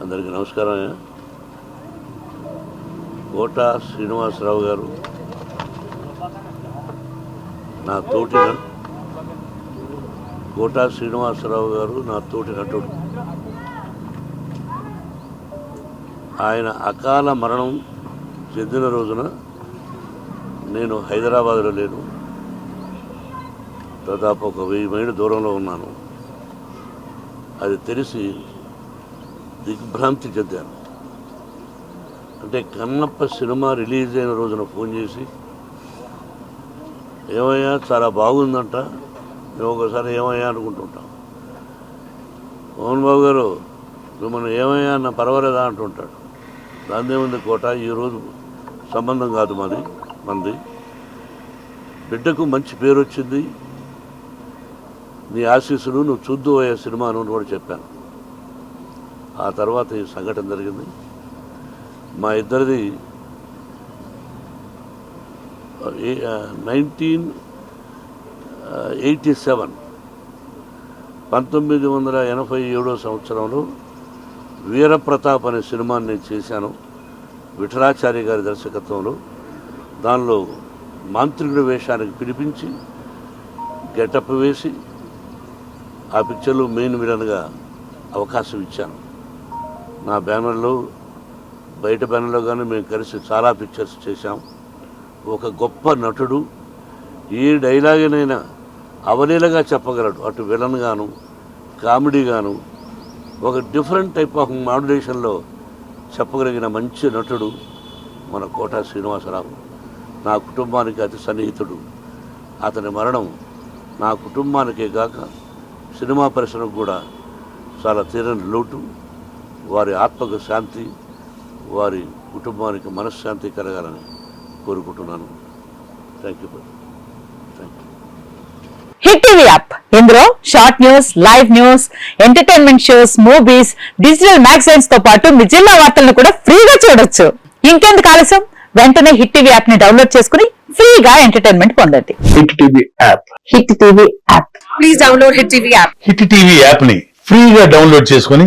అందరికీ నమస్కారం అయ్యా. కోట శ్రీనివాసరావు గారు నా తోటి నట్- కోట శ్రీనివాసరావు గారు నా తోటి నటుడు. ఆయన అకాల మరణం చెందిన రోజున నేను హైదరాబాద్లో లేను. దాదాపు ఒక వెయ్యి మైళ్ళు దూరంలో ఉన్నాను. అది తెలిసి దిగ్భ్రాంతి చెందాను. అంటే కన్నప్ప సినిమా రిలీజ్ అయిన రోజున ఫోన్ చేసి ఏమయ్యా చాలా బాగుందంట. మేము ఒకసారి ఏమయ్యా అనుకుంటుంటాం మోహన్ బాబు గారు మిమ్మల్ని ఏమయ్యా అన్న పర్వాలేదా? అంటుంటాడు. దాందేముంది కోట? ఈరోజు సంబంధం కాదు మాది మంది. బిడ్డకు మంచి పేరు వచ్చింది. నీ ఆశీస్సులు నువ్వు చూద్దు అయ్యే సినిమాను కూడా చెప్పాను. ఆ తర్వాత ఈ సంఘటన జరిగింది. మా ఇద్దరిది నైన్టీన్ ఎయిటీ సెవెన్. పంతొమ్మిది వందల ఎనభై ఏడో సంవత్సరంలో వీరప్రతాప్ అనే సినిమాని నేను చేశాను. విఠలాచార్య గారి దర్శకత్వంలో. దానిలో మాంత్రికుడి వేషానికి పిలిపించి గెటప్ వేసి ఆ పిక్చర్లో మెయిన్ విలన్గా అవకాశం ఇచ్చాను. నా బ్యానర్లో బయట బ్యానర్లో కానీ మేము కలిసి చాలా పిక్చర్స్ చేశాం. ఒక గొప్ప నటుడు ఏ డైలాగ్నైనా అవలీలగా చెప్పగలడు. అటు విలన్ గాను కామెడీ గాను ఒక డిఫరెంట్ టైప్ ఆఫ్ మాడ్యులేషన్లో చెప్పగలిగిన మంచి నటుడు మన కోట శ్రీనివాసరావు. నా కుటుంబానికి అతి సన్నిహితుడు. అతని మరణం నా కుటుంబానికే కాక సినిమా పరిశ్రమకు కూడా చాలా తీరని లోటు. వారి ఆత్మకు శాంతి వారి కుటుంబానికి మనశ్శాంతి కలగాలని కోరుకుంటున్నాను. Thank you thank you Hit TV app. ఇందులో short news live news entertainment shows movies digital మ్యాగజైన్స్తో పాటు మీ జిల్లా వార్తలను కూడా ఫ్రీగా చూడొచ్చు. ఇంకెందుకు ఆలస్యం? వెంటనే హిట్ టీవీ యాప్ని డౌన్లోడ్ చేసుకుని ఫ్రీగా ఎంటర్టైన్మెంట్ పొందండి. Hit TV app. Hit TV app. Please download Hit TV app. Hit TV యాప్ని ఫ్రీగా డౌన్లోడ్ చేసుకుని